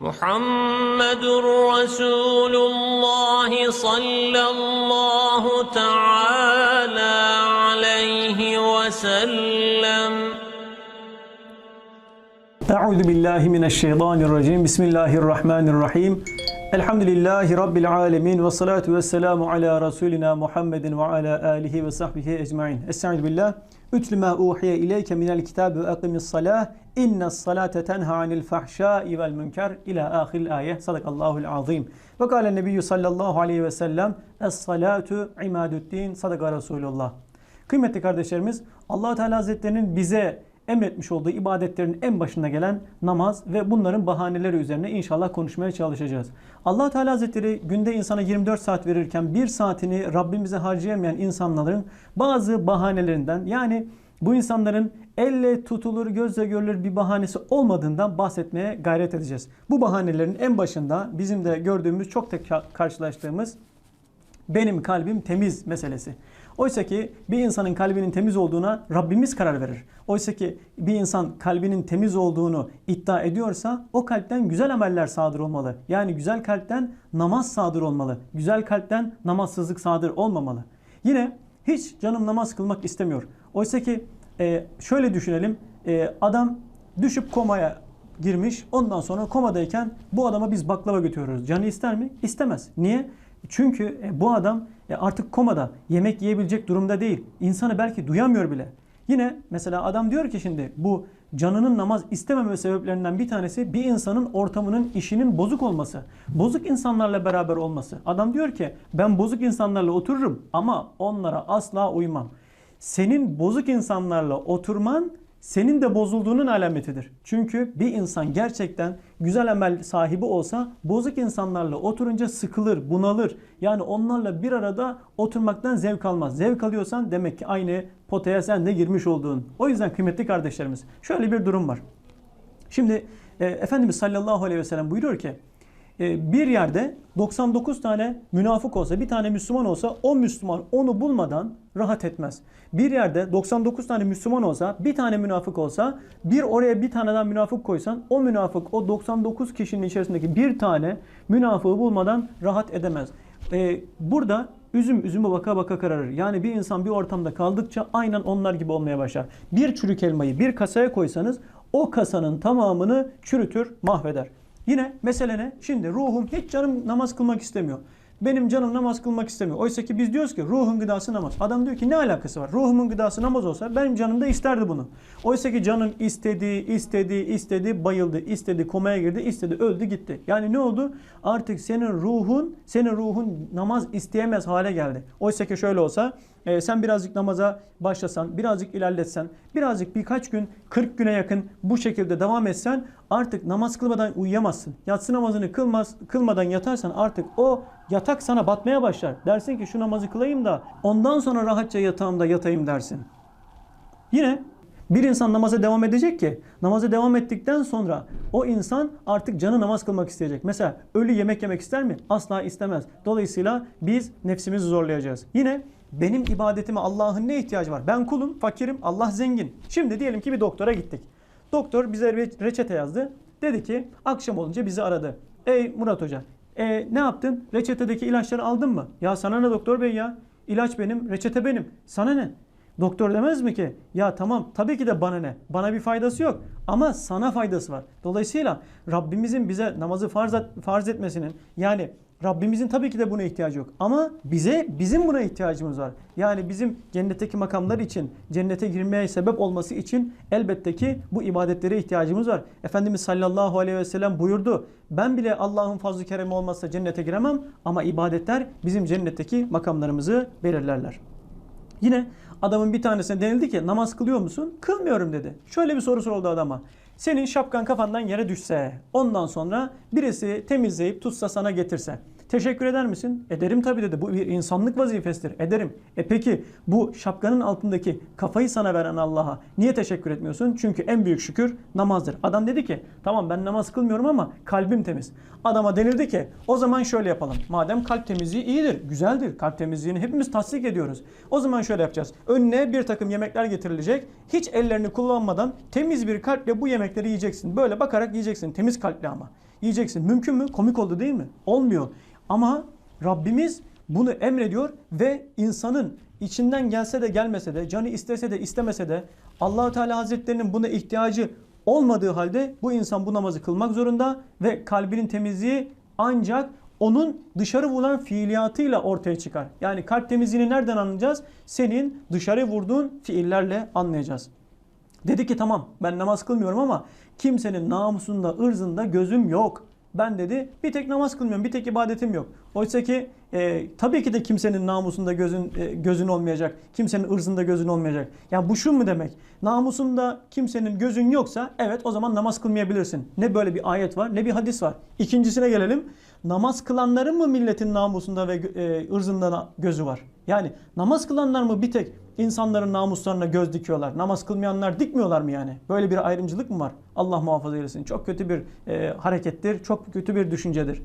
محمد رسول الله صلى الله تعالى عليه وسلم. أعوذ بالله من الشيطان الرجيم. بسم الله الرحمن الرحيم. الحمد لله رب العالمين والصلاة والسلام على رسولنا محمد وعلى آله وصحبه أجمعين. أستعيذ بالله. Ütlü ma uhiye ileyke minel kitabi ve akimis salah. İnnes salate tenha anil fahşai vel münker ila ahiril ayet. Sadakallahul azim. Ve kâle nebiyyü sallallahu aleyhi ve sellem Es salatu imadüddin. Sadaka Resulullah. Kıymetli kardeşlerimiz allah Teala Hazretlerinin bize emretmiş olduğu ibadetlerin en başında gelen namaz ve bunların bahaneleri üzerine inşallah konuşmaya çalışacağız. allah Teala Hazretleri günde insana 24 saat verirken bir saatini Rabbimize harcayamayan insanların bazı bahanelerinden yani bu insanların elle tutulur, gözle görülür bir bahanesi olmadığından bahsetmeye gayret edeceğiz. Bu bahanelerin en başında bizim de gördüğümüz, çok da karşılaştığımız benim kalbim temiz meselesi. Oysa ki bir insanın kalbinin temiz olduğuna Rabbimiz karar verir. Oysa ki bir insan kalbinin temiz olduğunu iddia ediyorsa o kalpten güzel ameller sadır olmalı. Yani güzel kalpten namaz sadır olmalı. Güzel kalpten namazsızlık sadır olmamalı. Yine hiç canım namaz kılmak istemiyor. Oysa ki e, şöyle düşünelim. E, adam düşüp komaya girmiş. Ondan sonra komadayken bu adama biz baklava götürüyoruz. Canı ister mi? İstemez. Niye? Çünkü e, bu adam e, artık komada yemek yiyebilecek durumda değil. İnsanı belki duyamıyor bile. Yine mesela adam diyor ki şimdi bu canının namaz istememe sebeplerinden bir tanesi bir insanın ortamının, işinin bozuk olması. Bozuk insanlarla beraber olması. Adam diyor ki ben bozuk insanlarla otururum ama onlara asla uymam. Senin bozuk insanlarla oturman senin de bozulduğunun alametidir. Çünkü bir insan gerçekten güzel amel sahibi olsa bozuk insanlarla oturunca sıkılır, bunalır. Yani onlarla bir arada oturmaktan zevk almaz. Zevk alıyorsan demek ki aynı potaya sen de girmiş olduğun. O yüzden kıymetli kardeşlerimiz şöyle bir durum var. Şimdi e, Efendimiz sallallahu aleyhi ve sellem buyuruyor ki bir yerde 99 tane münafık olsa, bir tane Müslüman olsa o Müslüman onu bulmadan rahat etmez. Bir yerde 99 tane Müslüman olsa, bir tane münafık olsa, bir oraya bir tane daha münafık koysan o münafık o 99 kişinin içerisindeki bir tane münafığı bulmadan rahat edemez. Ee, burada üzüm üzüme baka baka kararır. Yani bir insan bir ortamda kaldıkça aynen onlar gibi olmaya başlar. Bir çürük elmayı bir kasaya koysanız o kasanın tamamını çürütür, mahveder. Yine mesele ne? Şimdi ruhum hiç canım namaz kılmak istemiyor. Benim canım namaz kılmak istemiyor. Oysa ki biz diyoruz ki ruhun gıdası namaz. Adam diyor ki ne alakası var? Ruhumun gıdası namaz olsa benim canım da isterdi bunu. Oysa ki canım istedi, istedi, istedi, bayıldı, istedi, komaya girdi, istedi, öldü, gitti. Yani ne oldu? Artık senin ruhun, senin ruhun namaz isteyemez hale geldi. Oysa ki şöyle olsa e, sen birazcık namaza başlasan, birazcık ilerletsen, birazcık birkaç gün, 40 güne yakın bu şekilde devam etsen artık namaz kılmadan uyuyamazsın. Yatsı namazını kılmaz, kılmadan yatarsan artık o yatak sana batmaya başlar. Dersin ki şu namazı kılayım da ondan sonra rahatça yatağımda yatayım dersin. Yine bir insan namaza devam edecek ki namaza devam ettikten sonra o insan artık canı namaz kılmak isteyecek. Mesela ölü yemek yemek ister mi? Asla istemez. Dolayısıyla biz nefsimizi zorlayacağız. Yine benim ibadetime Allah'ın ne ihtiyacı var? Ben kulum, fakirim, Allah zengin. Şimdi diyelim ki bir doktora gittik. Doktor bize bir reçete yazdı. Dedi ki akşam olunca bizi aradı. Ey Murat Hoca e, ne yaptın? Reçetedeki ilaçları aldın mı? Ya sana ne doktor bey ya? İlaç benim, reçete benim. Sana ne? Doktor demez mi ki ya tamam tabii ki de bana ne? Bana bir faydası yok ama sana faydası var. Dolayısıyla Rabbimizin bize namazı farz, farz etmesinin yani Rabbimizin tabii ki de buna ihtiyacı yok. Ama bize bizim buna ihtiyacımız var. Yani bizim cennetteki makamlar için, cennete girmeye sebep olması için elbette ki bu ibadetlere ihtiyacımız var. Efendimiz sallallahu aleyhi ve sellem buyurdu. Ben bile Allah'ın fazlı keremi olmazsa cennete giremem ama ibadetler bizim cennetteki makamlarımızı belirlerler. Yine adamın bir tanesine denildi ki namaz kılıyor musun? Kılmıyorum dedi. Şöyle bir soru soruldu adama. Senin şapkan kafandan yere düşse, ondan sonra birisi temizleyip tutsa sana getirse. Teşekkür eder misin? Ederim tabii dedi. Bu bir insanlık vazifesidir. Ederim. E peki bu şapkanın altındaki kafayı sana veren Allah'a niye teşekkür etmiyorsun? Çünkü en büyük şükür namazdır. Adam dedi ki tamam ben namaz kılmıyorum ama kalbim temiz. Adama denildi ki o zaman şöyle yapalım. Madem kalp temizliği iyidir, güzeldir. Kalp temizliğini hepimiz tasdik ediyoruz. O zaman şöyle yapacağız. Önüne bir takım yemekler getirilecek. Hiç ellerini kullanmadan temiz bir kalple bu yemekleri yiyeceksin. Böyle bakarak yiyeceksin. Temiz kalple ama. yiyeceksin. Mümkün mü? Komik oldu değil mi? Olmuyor. Ama Rabbimiz bunu emrediyor ve insanın içinden gelse de gelmese de, canı istese de istemese de allah Teala Hazretlerinin buna ihtiyacı olmadığı halde bu insan bu namazı kılmak zorunda ve kalbinin temizliği ancak onun dışarı vuran fiiliyatıyla ortaya çıkar. Yani kalp temizliğini nereden anlayacağız? Senin dışarı vurduğun fiillerle anlayacağız. Dedi ki tamam ben namaz kılmıyorum ama kimsenin namusunda, ırzında gözüm yok. Ben dedi bir tek namaz kılmıyorum, bir tek ibadetim yok. Oysa ki e, tabii ki de kimsenin namusunda gözün e, gözün olmayacak, kimsenin ırzında gözün olmayacak. Yani bu şu mu demek? Namusunda kimsenin gözün yoksa evet o zaman namaz kılmayabilirsin. Ne böyle bir ayet var, ne bir hadis var. İkincisine gelelim. Namaz kılanların mı milletin namusunda ve e, ırzında gözü var? Yani namaz kılanlar mı bir tek insanların namuslarına göz dikiyorlar? Namaz kılmayanlar dikmiyorlar mı yani? Böyle bir ayrımcılık mı var? Allah muhafaza eylesin. Çok kötü bir e, harekettir, çok kötü bir düşüncedir.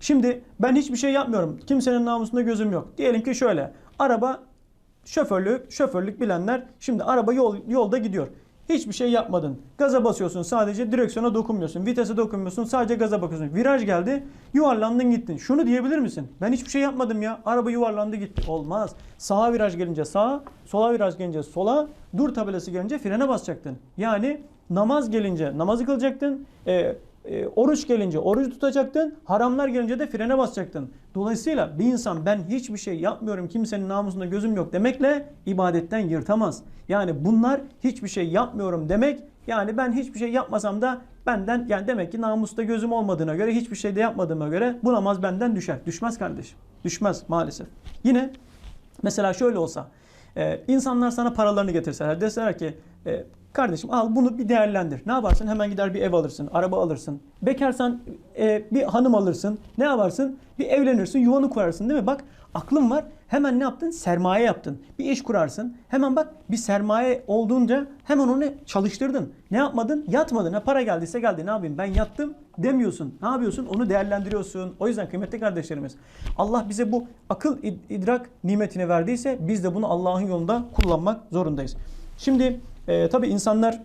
Şimdi ben hiçbir şey yapmıyorum. Kimsenin namusunda gözüm yok. Diyelim ki şöyle. Araba şoförlük, şoförlük bilenler şimdi araba yol, yolda gidiyor. Hiçbir şey yapmadın. Gaza basıyorsun sadece direksiyona dokunmuyorsun. Vitese dokunmuyorsun sadece gaza bakıyorsun. Viraj geldi yuvarlandın gittin. Şunu diyebilir misin? Ben hiçbir şey yapmadım ya. Araba yuvarlandı gitti. Olmaz. Sağa viraj gelince sağa, sola viraj gelince sola, dur tabelası gelince frene basacaktın. Yani namaz gelince namazı kılacaktın. E, e, oruç gelince oruç tutacaktın. Haramlar gelince de frene basacaktın. Dolayısıyla bir insan ben hiçbir şey yapmıyorum kimsenin namusunda gözüm yok demekle ibadetten yırtamaz. Yani bunlar hiçbir şey yapmıyorum demek yani ben hiçbir şey yapmasam da benden yani demek ki namusta gözüm olmadığına göre hiçbir şey de yapmadığıma göre bu namaz benden düşer. Düşmez kardeşim. Düşmez maalesef. Yine mesela şöyle olsa e, insanlar sana paralarını getirseler deseler ki e, kardeşim al bunu bir değerlendir. Ne yaparsın? Hemen gider bir ev alırsın, araba alırsın. Bekarsan e, bir hanım alırsın. Ne yaparsın? Bir evlenirsin, yuvanı kurarsın değil mi? Bak aklın var. Hemen ne yaptın? Sermaye yaptın. Bir iş kurarsın. Hemen bak bir sermaye olduğunca hemen onu çalıştırdın. Ne yapmadın? Yatmadın. Ha, para geldiyse geldi. Ne yapayım? Ben yattım demiyorsun. Ne yapıyorsun? Onu değerlendiriyorsun. O yüzden kıymetli kardeşlerimiz Allah bize bu akıl id- idrak nimetini verdiyse biz de bunu Allah'ın yolunda kullanmak zorundayız. Şimdi e, tabii insanlar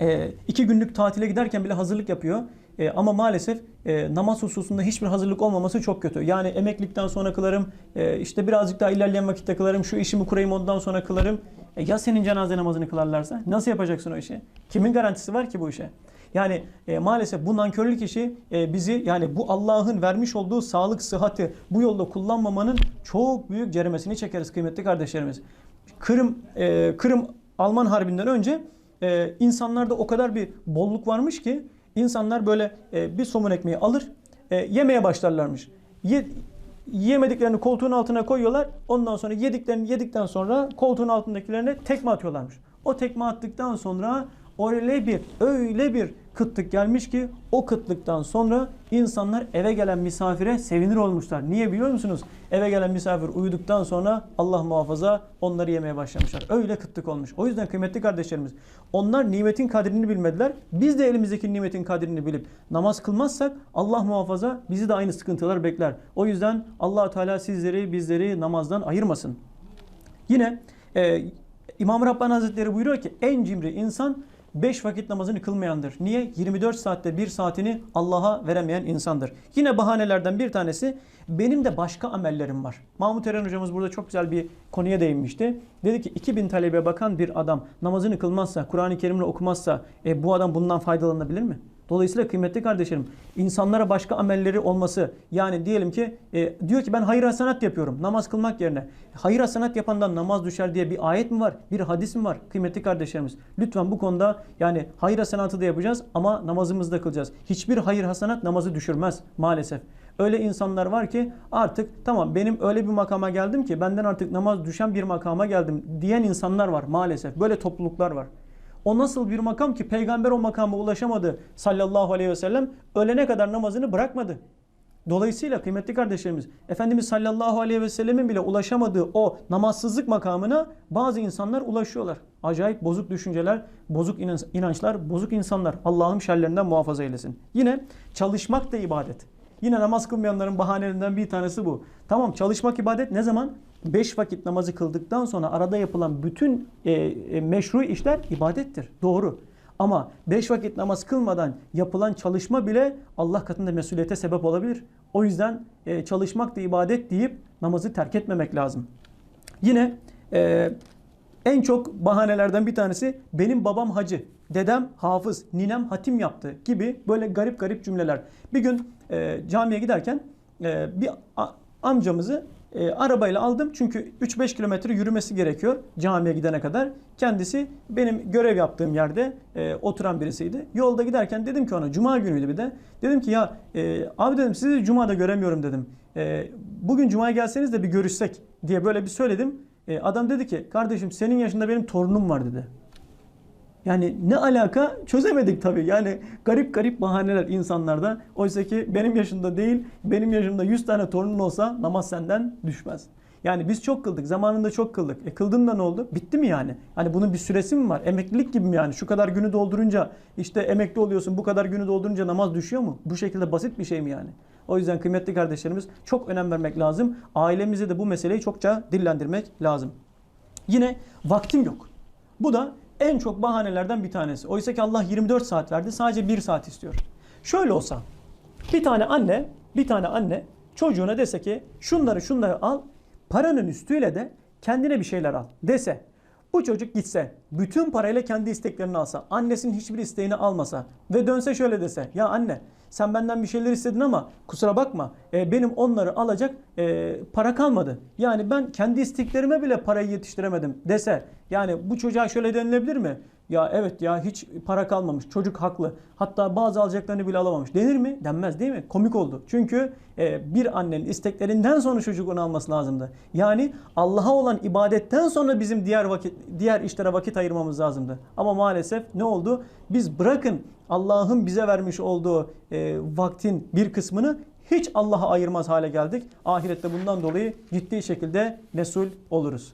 e, iki günlük tatile giderken bile hazırlık yapıyor. E, ama maalesef e, namaz hususunda hiçbir hazırlık olmaması çok kötü. Yani emeklilikten sonra kılarım, e, işte birazcık daha ilerleyen vakitte kılarım, şu işimi kurayım ondan sonra kılarım. E, ya senin cenaze namazını kılarlarsa nasıl yapacaksın o işi? Kimin garantisi var ki bu işe? Yani e, maalesef bu nankörlük işi e, bizi yani bu Allah'ın vermiş olduğu sağlık, sıhhati bu yolda kullanmamanın çok büyük ceremesini çekeriz kıymetli kardeşlerimiz. Kırım e, Kırım Alman Harbi'nden önce e, insanlarda o kadar bir bolluk varmış ki insanlar böyle e, bir somun ekmeği alır e, yemeye başlarlarmış. Ye, yemediklerini koltuğun altına koyuyorlar. Ondan sonra yediklerini yedikten sonra koltuğun altındakilerine tekme atıyorlarmış. O tekme attıktan sonra öyle bir öyle bir kıtlık gelmiş ki o kıtlıktan sonra insanlar eve gelen misafire sevinir olmuşlar. Niye biliyor musunuz? Eve gelen misafir uyuduktan sonra Allah muhafaza onları yemeye başlamışlar. Öyle kıtlık olmuş. O yüzden kıymetli kardeşlerimiz onlar nimetin kadrini bilmediler. Biz de elimizdeki nimetin kadrini bilip namaz kılmazsak Allah muhafaza bizi de aynı sıkıntılar bekler. O yüzden allah Teala sizleri bizleri namazdan ayırmasın. Yine e, İmam Rabbani Hazretleri buyuruyor ki en cimri insan 5 vakit namazını kılmayandır. Niye? 24 saatte 1 saatini Allah'a veremeyen insandır. Yine bahanelerden bir tanesi benim de başka amellerim var. Mahmut Eren hocamız burada çok güzel bir konuya değinmişti. Dedi ki 2000 talebe bakan bir adam namazını kılmazsa, Kur'an-ı Kerim'le okumazsa e, bu adam bundan faydalanabilir mi? Dolayısıyla kıymetli kardeşlerim insanlara başka amelleri olması yani diyelim ki e, diyor ki ben hayır hasenat yapıyorum namaz kılmak yerine. Hayır hasenat yapandan namaz düşer diye bir ayet mi var? Bir hadis mi var? Kıymetli kardeşlerimiz lütfen bu konuda yani hayır hasenatı da yapacağız ama namazımızı da kılacağız. Hiçbir hayır hasenat namazı düşürmez maalesef. Öyle insanlar var ki artık tamam benim öyle bir makama geldim ki benden artık namaz düşen bir makama geldim diyen insanlar var maalesef. Böyle topluluklar var. O nasıl bir makam ki peygamber o makama ulaşamadı sallallahu aleyhi ve sellem ölene kadar namazını bırakmadı. Dolayısıyla kıymetli kardeşlerimiz Efendimiz sallallahu aleyhi ve sellemin bile ulaşamadığı o namazsızlık makamına bazı insanlar ulaşıyorlar. Acayip bozuk düşünceler, bozuk inançlar, bozuk insanlar. Allah'ım şerlerinden muhafaza eylesin. Yine çalışmak da ibadet. Yine namaz kılmayanların bahanelerinden bir tanesi bu. Tamam çalışmak ibadet ne zaman? 5 vakit namazı kıldıktan sonra arada yapılan bütün e, e, meşru işler ibadettir. Doğru. Ama beş vakit namaz kılmadan yapılan çalışma bile Allah katında mesuliyete sebep olabilir. O yüzden e, çalışmak da ibadet deyip namazı terk etmemek lazım. Yine e, en çok bahanelerden bir tanesi benim babam hacı, dedem hafız, ninem hatim yaptı gibi böyle garip garip cümleler. Bir gün e, camiye giderken e, bir amcamızı e, arabayla aldım çünkü 3-5 kilometre yürümesi gerekiyor camiye gidene kadar. Kendisi benim görev yaptığım yerde e, oturan birisiydi. Yolda giderken dedim ki ona cuma günüydü bir de. Dedim ki ya e, abi dedim sizi cumada göremiyorum dedim. E, bugün cumaya gelseniz de bir görüşsek diye böyle bir söyledim. E, adam dedi ki kardeşim senin yaşında benim torunum var dedi. Yani ne alaka çözemedik tabii. Yani garip garip bahaneler insanlarda. Oysa ki benim yaşımda değil, benim yaşımda 100 tane torunun olsa namaz senden düşmez. Yani biz çok kıldık. Zamanında çok kıldık. E kıldın da ne oldu? Bitti mi yani? Hani bunun bir süresi mi var? Emeklilik gibi mi yani? Şu kadar günü doldurunca işte emekli oluyorsun. Bu kadar günü doldurunca namaz düşüyor mu? Bu şekilde basit bir şey mi yani? O yüzden kıymetli kardeşlerimiz çok önem vermek lazım. Ailemize de bu meseleyi çokça dillendirmek lazım. Yine vaktim yok. Bu da en çok bahanelerden bir tanesi. Oysa ki Allah 24 saat verdi. Sadece 1 saat istiyor. Şöyle olsa bir tane anne, bir tane anne çocuğuna dese ki şunları şunları al, paranın üstüyle de kendine bir şeyler al dese. Bu çocuk gitse, bütün parayla kendi isteklerini alsa, annesinin hiçbir isteğini almasa ve dönse şöyle dese, ya anne sen benden bir şeyler istedin ama kusura bakma e, benim onları alacak e, para kalmadı. Yani ben kendi isteklerime bile parayı yetiştiremedim dese, yani bu çocuğa şöyle denilebilir mi? Ya evet ya hiç para kalmamış. Çocuk haklı. Hatta bazı alacaklarını bile alamamış. Denir mi? Denmez değil mi? Komik oldu. Çünkü e, bir annenin isteklerinden sonra çocuk onu alması lazımdı. Yani Allah'a olan ibadetten sonra bizim diğer vakit diğer işlere vakit ayırmamız lazımdı. Ama maalesef ne oldu? Biz bırakın Allah'ın bize vermiş olduğu e, vaktin bir kısmını hiç Allah'a ayırmaz hale geldik. Ahirette bundan dolayı ciddi şekilde mesul oluruz.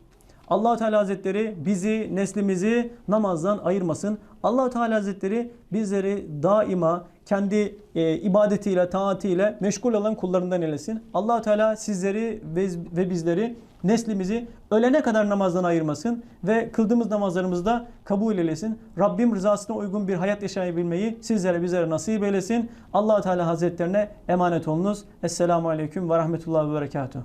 Allah Teala Hazretleri bizi, neslimizi namazdan ayırmasın. allah Teala Hazretleri bizleri daima kendi e, ibadetiyle, taatiyle meşgul olan kullarından eylesin. allah Teala sizleri ve, ve bizleri, neslimizi ölene kadar namazdan ayırmasın ve kıldığımız namazlarımızda kabul eylesin. Rabbim rızasına uygun bir hayat yaşayabilmeyi sizlere bizlere nasip eylesin. allah Teala Hazretlerine emanet olunuz. Esselamu Aleyküm ve Rahmetullahi ve Berekatuhu.